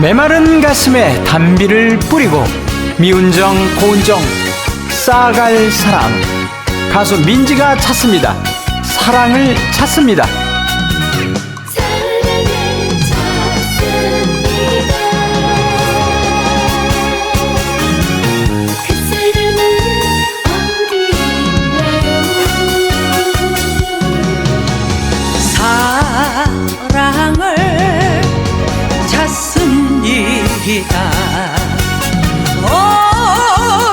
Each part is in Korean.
메마른 가슴에 단비를 뿌리고 미운 정 고운 정 쌓아갈 사랑 가수 민지가 찾습니다. 사랑을 찾습니다 찾습니다.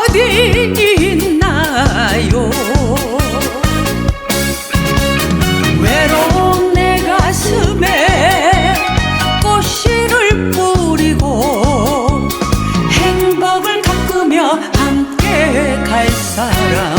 어디 있나요? 외로운 내 가슴에 꽃씨를 뿌리고 행복을 가꾸며 함께 갈 사람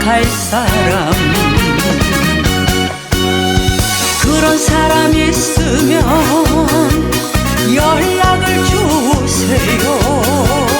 쌓아갈 사람. 그런 사람이 있으면 연락을 주세요